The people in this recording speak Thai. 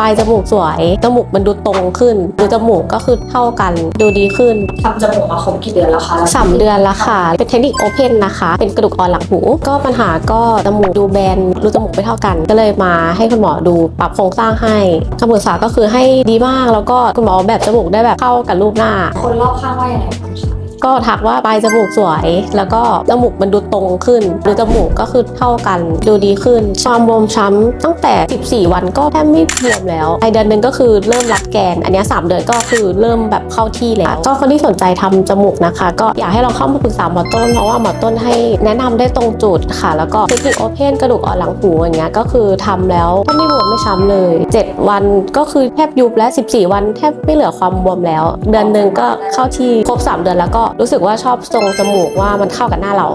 ปลายจมูกสวย จมูกมันดูตรงขึ้น ดูจมูกก็คือเท่ากัน ดูดีขึ้นทำจมูกมาครบกี่เดือนแล้วคะสามเดือนละค่ะ เป็นเทคนิคโอเพนนะคะ เป็นกระดูกอ่อนหลังหู ก็ปัญหาก็จมูกดูแบนรูจมูกไม่เท่ากัน ก็เลยมาให้คุณหมอดูปรับโครงสร้างให้คำปรึกษาก็คือให้ดีมาก แล้วก็คุณหมอแบบจมูกได้แบบเข้ากับรูปหน้า คนรอบข้างว่ายังไงบ้างคะ ก็ทักว่าปลายจมูกสวย แล้วก็จมูกมันดูตรงขึ้นดูจมูกก็คือเท่ากัน ดูดีขึ้นความบวมช้ำตั้งแต่ 14 วันก็แทบไม่บวมแล้วไอเดือนหนึ่งก็คือเริ่มรัดแกน อันนี้ 3 เดือนก็คือเริ่มแบบเข้าที่แล้ว ก็คนที่สนใจทำจมูกนะคะ ก็อยากให้เราเข้ามาปรึกษาหมอต้น เพราะว่าหมอต้นให้แนะนำได้ตรงจุดค่ะ แล้วก็เทคนิคโอเพนกระดูกอ่อนหลังหูอย่างเงี้ยก็คือทำแล้วแทบไม่บวมไม่ช้ำเลย 7 วันก็คือแทบยุบและ 14 วันแทบไม่เหลือความบวมแล้ว เดือนหนึ่งก็เข้าที่ครบ 3 เดือนแล้วก็รู้สึกว่าชอบทรงจมูกว่ามันเข้ากับหน้าเรา